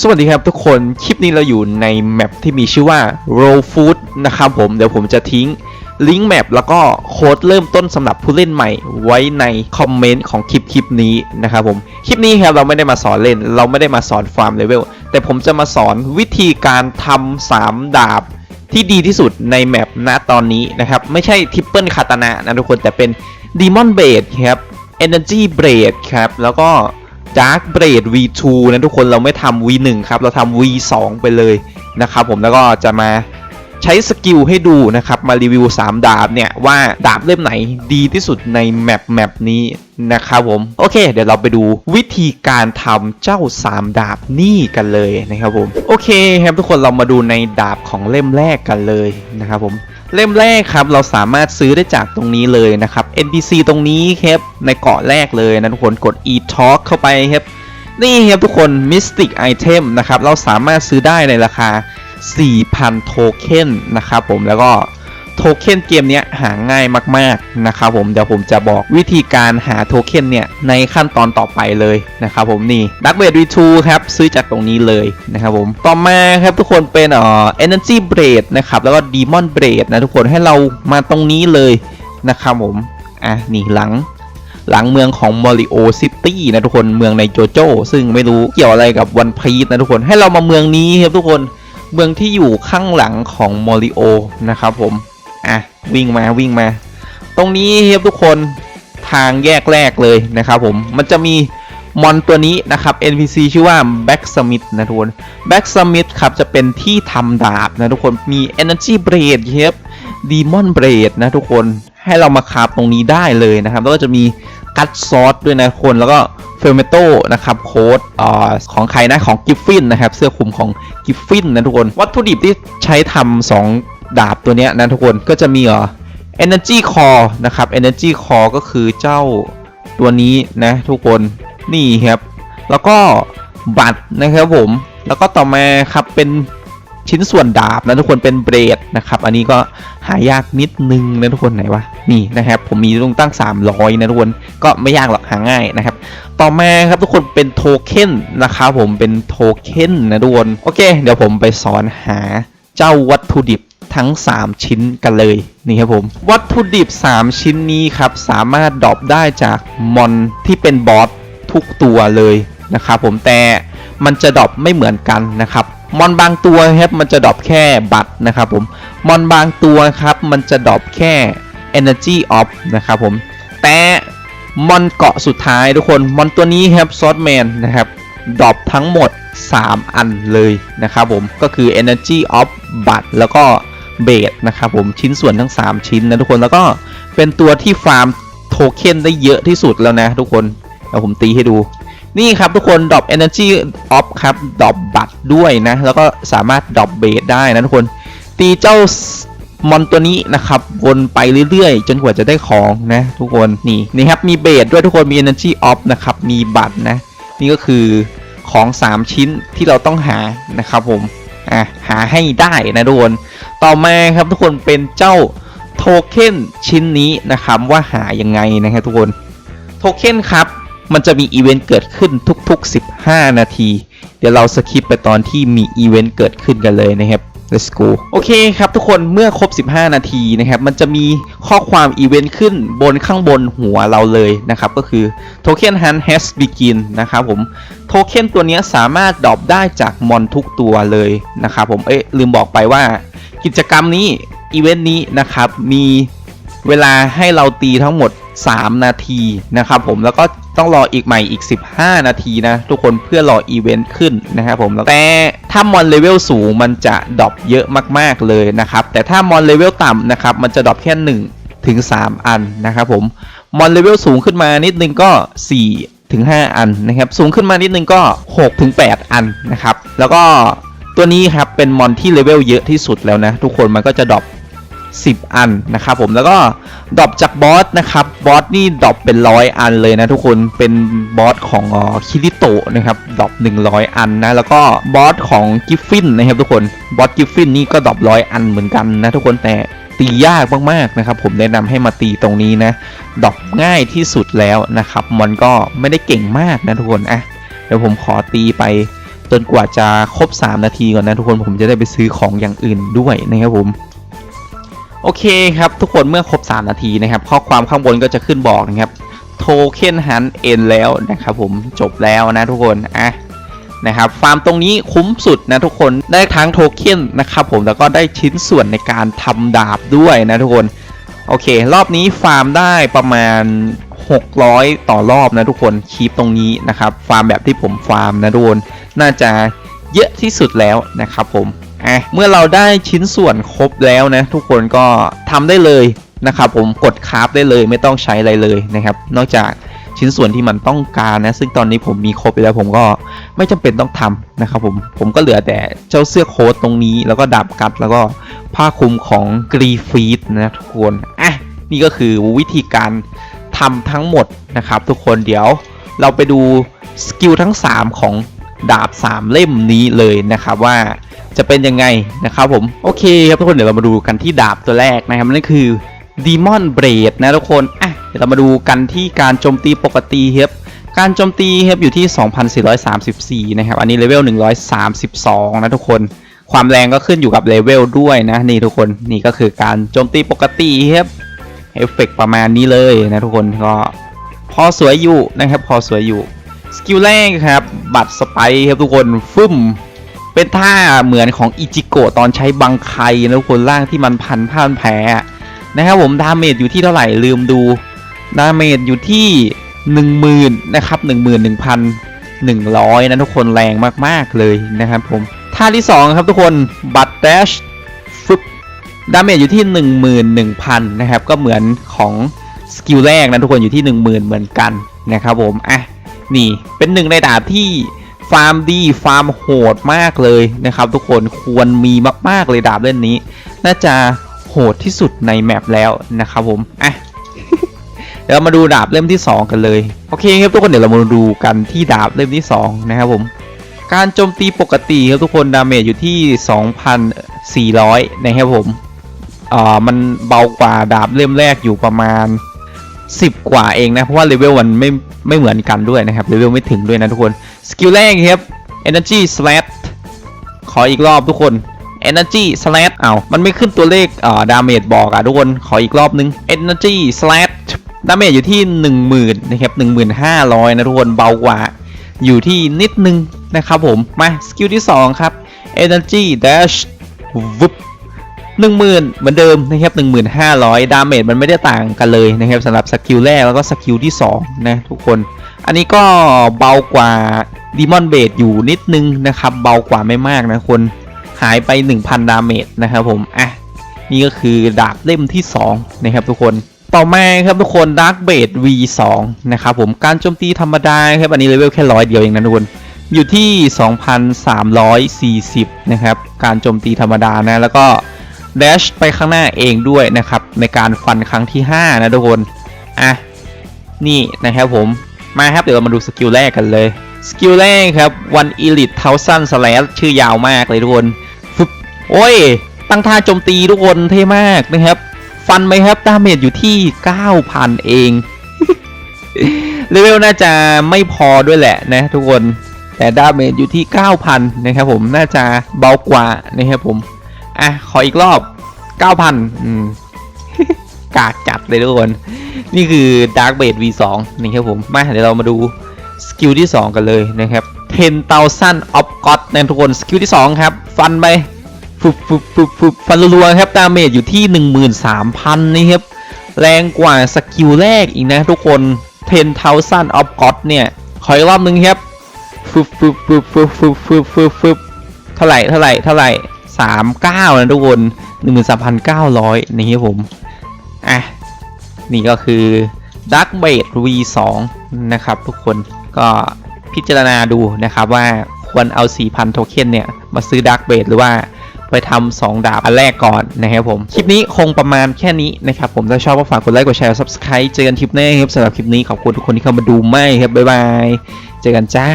สวัสดีครับทุกคน คลิปนี้เราอยู่ในแมปที่มีชื่อว่า Roll Food นะครับผม เดี๋ยวผมจะทิ้งลิงก์แมปแล้วก็โค้ดเริ่มต้นสำหรับผู้เล่นใหม่ไว้ในคอมเมนต์ของคลิปคลิปนี้นะครับผม คลิปนี้ครับเราไม่ได้มาสอนเล่น เราไม่ได้มาสอนฟาร์มเลเวล แต่ผมจะมาสอนวิธีการทำสามดาบที่ดีที่สุดในแมปณตอนนี้นะครับ ไม่ใช่ทริปเปิลคาตานะนะทุกคนแต่เป็น Demon Blade ครับ Energy Blade ครับแล้วก็ Dark Blade V2 นะทุกคนเราไม่ทำ V1 ครับ เราทำ V2 ไปเลยนะครับผมแล้วก็จะมา ใช้สกิลให้ดูนะครับ มารีวิว 3 ดาบเนี่ย ว่าดาบเล่มไหนดีที่สุดในแมปแมปนี้นะครับผม โอเค เดี๋ยวเราไปดูวิธีการทำเจ้า 3 ดาบนี่กันเลยนะครับผม โอเคครับทุกคนเรามาดูในดาบของเล่มแรกกันเลยนะครับผมเล่มแรกครับเราสามารถซื้อได้จากตรงนี้เลยนะครับ NPC ตรงนี้ครับในเกาะแรกเลยนะทุกคนกด e-talk เข้าไปครับนี่ครับทุกคน Mystic Item นะครับเราสามารถซื้อได้ในราคา 4,000 โทเค็นนะครับผมแล้วก็โทเค็นเกมนี้หาง่ายมากๆนะครับผมเดี๋ยวผมจะบอกวิธีการหาโทเค็นเนี่ยในขั้นตอนต่อไปเลยนะครับผมนี่ Dark Blade V2 ครับซื้อจากตรงนี้เลยนะครับผมต่อมาครับทุกคนเป็นเอ่อ Energy Blade นะครับแล้วก็ Demon Blade นะทุกคนให้เรามาตรงนี้เลยนะครับผมอะนี่หลังหลังเมืองของมอริโอซิตี้นะทุกคนเมืองในโจโจ้ซึ่งไม่รู้เกี่ยวอะไรกับวันพีซนะทุกคนให้เรามาเมืองนี้ครับทุกคน เมืองที่อยู่ข้างหลังของมอริโอนะครับผม อะ วิ่งมาวิ่งมา ตรงนี้ครับทุกคนทางแยกแรกเลยนะครับผม มันจะมีมอนตัวนี้นะครับ NPC ชื่อว่า Back Summit นะทุกคน Back Summit ครับ จะเป็นที่ทำดาบนะทุกคน มี Energy Blade ครับ Demon Blade นะทุกคน ให้เรามาคาฟตรงนี้ได้เลยนะครับ แล้วก็จะมี กัตซอสด้วยนะทุกคนแล้วก็เฟลเมโตนะครับโค้ดอของใครนะของกิฟฟินนะครับเสื้อคลุมของกิฟฟินนะทุกคนวัตถุดิบที่ใช้ทำสองดาบตัวเนี้ยนะทุกคนก็จะมีเอ่อ Energy Core นะครับ Energy Core ก็คือเจ้าตัวนี้นะทุกคนนี่ครับ แล้วก็บัตรนะครับผม แล้วก็ต่อมาครับเป็น ชิ้นส่วนดาบนะทุกคนเป็นเบรดนะครับ อันนี้ก็หายากนิดนึงนะทุกคนไหนวะนี่นะครับ ผมมีตรงตั้ง 300 นะทุกคนก็ไม่ยากหรอกหาง่ายนะครับ ต่อมาครับทุกคนเป็นโทเค็นนะครับผมเป็นโทเค็นนะทุกคนโอเค เดี๋ยวผมไปสอนหาเจ้าวัตถุดิบทั้ง 3 ชิ้นกันเลยนี่ครับผมวัตถุดิบ 3 ชิ้นนี้ครับสามารถดรอปได้จากมอนที่เป็นบอสทุกตัวเลยนะครับผมแต่มันจะดรอปไม่เหมือนกันนะครับ มอนบางตัวครับมันจะดรอปแค่บัตรนะครับผมมอนบางตัวครับมันจะดรอปแค่ Energy Off นะครับผมแต่มอนเกาะสุดท้ายทุกคนมอนตัวนี้ครับซอสแมนนะครับดรอปทั้งหมด 3 อันเลยนะครับผมก็คือ Energy Off บัตรแล้วก็เบสนะครับผมชิ้นส่วนทั้ง 3 ชิ้นนะทุกคนแล้วก็เป็นตัวที่ฟาร์มโทเค็นได้เยอะที่สุดแล้วนะทุกคนเดี๋ยวผมตีให้ดู นี่ครับทุกคนดรอป Energy Off ครับดรอปบัตรด้วยนะ แล้วก็สามารถดรอปเบสได้นะทุกคน ตีเจ้ามอนตัวนี้นะครับ วนไปเรื่อยๆ จนกว่าจะได้ของนะทุกคนนี่นี่ครับมีเบสด้วยทุกคนมี Energy Off นะครับ มีบัตรนะ นี่ก็คือของ 3 ชิ้นที่เราต้องหานะครับผมอะหาให้ได้นะทุกคนต่อมาครับทุกคนเป็นเจ้าโทเค็นชิ้นนี้นะครับว่าหายังไงนะครับทุกคนโทเค็นครับ มันจะมีอีเวนต์เกิดขึ้นทุกๆ 15 นาที เดี๋ยวเราสคิปไปตอนที่มีอีเวนต์เกิดขึ้นกันเลยนะครับ let's go โอเคครับทุกคนเมื่อครบ 15 นาทีนะครับ มันจะมีข้อความอีเวนต์ขึ้นบนข้างบนหัวเราเลยนะครับ ก็คือ Token Hunt has begin นะครับผมโทเค็นตัวนี้สามารถดรอปได้จากมอนทุกตัวเลยนะครับผม เอ๊ะลืมบอกไปว่า กิจกรรมนี้ อีเวนต์นี้นะครับ มีเวลาให้เราตีทั้งหมด 3 นาทีนะครับผมแล้วก็ ต้องรออีกใหม่อีก 15 นาทีนะ ทุกคนเพื่อรออีเวนต์ขึ้นนะครับผมแต่ถ้ามอนเลเวลสูงมันจะดรอปเยอะมากๆเลยนะครับ แต่ถ้ามอนเลเวลต่ำนะครับมันจะดรอปแค่1ถึง3อันนะครับผมมอนเลเวลสูงขึ้นมานิดนึงก็ 4 ถึง 5 อันนะครับ สูงขึ้นมานิดนึงก็ 6 ถึง 8 อันนะครับ แล้วก็ตัวนี้ครับเป็นมอนที่เลเวลเยอะที่สุดแล้วนะ ทุกคนมันก็จะดรอป 10 อันนะครับผมแล้วก็ดรอปจากบอสนะครับบอสนี่ดรอปเป็นร้อยอันเลยนะทุกคนเป็นบอสของคิริโตะนะครับดรอป100 อันนะแล้วก็บอสของกิฟฟินนะครับทุกคนบอสกิฟฟินนี่ก็ดรอปร้อยอันเหมือนกันนะทุกคนแต่ตียากมากๆนะครับผมแนะนำให้มาตีตรงนี้นะดรอปง่ายที่สุดแล้วนะครับมันก็ไม่ได้เก่งมากนะทุกคนอะเดี๋ยวผมขอตีไปจนกว่าจะครบ 3 นาทีก่อนนะทุกคนผมจะได้ไปซื้อของอย่างอื่นด้วยนะครับผม โอเคครับ ทุกคนเมื่อครบ 3 นาทีนะครับ ข้อความข้างบนก็จะขึ้นบอกนะครับโทเค็นฮันเอ็นแล้วนะครับผมจบแล้วนะทุกคนอะนะครับฟาร์มตรงนี้คุ้มสุดนะทุกคนได้ทั้งโทเค็นนะครับผมแล้วก็ได้ชิ้นส่วนในการทำดาบด้วยนะทุกคนโอเค รอบนี้ฟาร์มได้ประมาณ 600 ต่อรอบนะทุกคนคีปตรงนี้นะครับ ฟาร์มแบบที่ผมฟาร์มนะทุกคนน่าจะเยอะที่สุดแล้วนะครับผม อะเมื่อเราได้ชิ้นส่วนครบแล้วนะ ทุกคนก็ทำได้เลยนะครับผมกดคราฟได้เลยไม่ต้องใช้อะไรเลยนะครับ นอกจากชิ้นส่วนที่มันต้องการนะ ซึ่งตอนนี้ผมมีครบแล้วผมก็ไม่จำเป็นต้องทำนะครับผมผมก็เหลือแต่เจ้าเสื้อโค้ทตรงนี้ แล้วก็ดาบกัดแล้วก็ผ้าคลุมของกรีฟีดนะทุกคนอะนี่ก็คือวิธีการทำทั้งหมดนะครับ ทุกคนเดี๋ยวเราไปดูสกิลทั้ง 3 ของ ดาบ 3 เล่มนี้เลยนะครับว่าจะเป็นยังไงนะครับผมโอเคครับทุกคนเดี๋ยวเรามาดูกันที่ดาบตัวแรกนะครับนั่นคือ Demon Blade นะทุกคนอะเดี๋ยวเรามาดูกันที่การโจมตีปกติครับการโจมตีครับอยู่ที่ 2434 นะครับ อันนี้เลเวล 132 นะทุกคน ความแรงก็ขึ้นอยู่กับเลเวลด้วยนะ นี่ทุกคน นี่ก็คือการโจมตีปกติครับ เอฟเฟกต์ประมาณนี้เลยนะทุกคน ก็พอสวยอยู่นะครับ พอสวยอยู่ สกิลแรกครับบัตรสไปครับทุกคนฟึ่มเป็นท่าเหมือนของอิจิโกะตอนใช้บังไคนะทุกคนร่างที่มันพันผ้าพันแผลนะครับผมดาเมจอยู่ที่เท่าไหร่ลืมดูดาเมจอยู่ที่10,000นะครับ11,100นะทุกคนแรงมากๆเลยนะครับผมท่าที่2ครับทุกคนบัตเดชฟึบดาเมจอยู่ที่11,000นะครับก็เหมือนของสกิลแรกนะทุกคนอยู่ที่10,000เหมือนกันนะครับผมอะ นี่เป็นหนึ่งในดาบที่ฟาร์มดีฟาร์มโหดมากเลยนะครับ ทุกคนควรมีมากๆเลยดาบเล่นนี้ น่าจะโหดที่สุดในแมปแล้วนะครับผมอะเดี๋ยวมาดูดาบเล่มที่ 2 กันเลยโอเคครับทุกคนเดี๋ยวเรามาดูกันที่ดาบเล่มที่ 2 นะครับผม การโจมตีปกติครับทุกคนดาเมจอยู่ที่ 2,400 นะครับผมอ่ามันเบากว่าดาบเล่มแรกอยู่ประมาณ 10 กว่าเองนะ เพราะว่าเลเวลมันไม่ ไม่เหมือนกันด้วยนะครับเลเวลไม่ถึงด้วยนะทุกคนสกิลแรกครับ Energy Slash ขออีกรอบทุกคน Energy Slash อ้ามันไม่ขึ้นตัวเลขอ่าดาเมจบอกอะทุกคนขออีกรอบนึง Energy Slash ดาเมจอยู่ที่ 10,000นะครับ1500 นะทุกคนเบากว่าอยู่ที่นิดนึงนะครับผม มา สกิลที่ 2 ครับ Energy Dash วุบ 10,000 เหมือนเดิมนะครับ1500 ดาเมจมันไม่ได้ต่างกันเลยนะครับสำหรับสกิลแรกแล้วก็สกิลที่2นะทุกคน อันนี้ก็เบากว่า Demon b a s e อยู่นิดนึงนะครับเบากว่าไม่มากนะคนหายไป 1,000 ดาเมจนะครับผมอะนี่ก็คือดาบเล่มที่2นะครับทุกคนต่อมาครับทุกคน Dark b a s e V2 นะครับผมการโจมตีธรรมดาครับอันนี้เลเวลแค่ร้อยเดียวเองนะทุกคนอยู่ที่ 2,340 นะครับ การโจมตีธรรมดานะ แล้วก็ dash ไปข้างหน้าเองด้วยนะครับ ในการฟันครั้งที่ 5 นะทุกคน อะ นี่นะครับผม มาครับ เดี๋ยวเรามาดูสกิลแรกกันเลย สกิลแรกครับ one elite thousand slash ชื่อยาวมากเลยทุกคนฟึบโอ้ย ตั้งท่าโจมตีทุกคนเท่มากนะครับ ฟันไหมครับดาเมจอยู่ที่ 9,000 เองเลเวลน่าจะไม่พอด้วยแหละนะทุกคนแต่ดาเมจอยู่ที่ 9,000 นะครับผมน่าจะเบากว่านะครับผม อะ ขออีกรอบเก้าพันอืมกากจัดเลยทุกคน นี่คือ Dark b a t V2 นี่ครับผม มาเดี๋ยวเรามาดูสกิลที่ 2 กันเลยนะครับ10,000 of God นะทุกคน สกิลที่ 2 ครับ ฟันไปฟุบฟุบฟุบฟุบฟันรัวครับ ดาเมจอยู่ที่ 13,000 นี่ครับ แรงกว่าสกิลแรกอีกนะทุกคน10,000 of God เนี่ย ขออีกรอบนึงครับฟุบฟุบฟุบฟุบฟุบฟุบฟุบเท่าไหร่เท่าไหร่เท่าไหร่ 39นะทุกคน13,900นี่ครับผม อะ นี่ก็คือ Dark b a s e V2 นะครับทุกคนก็พิจารณาดูนะครับว่าควรเอา 4,000 โทเค็นเนี่ย มาซื้อ Dark b a s e หรือว่าไปทำสองดาบอันแรกก่อนนะครับผม คลิปนี้คงประมาณแค่นี้นะครับผม ถ้าชอบก็ฝากกดไลค์ กดแชร์ Subscribe เจอกันคลิปหน้าครับสำหรับคลิปนี้ขอบคุณทุกคนที่เข้ามาดูไม่ครับ บ๊ายบาย เจอกันจ้า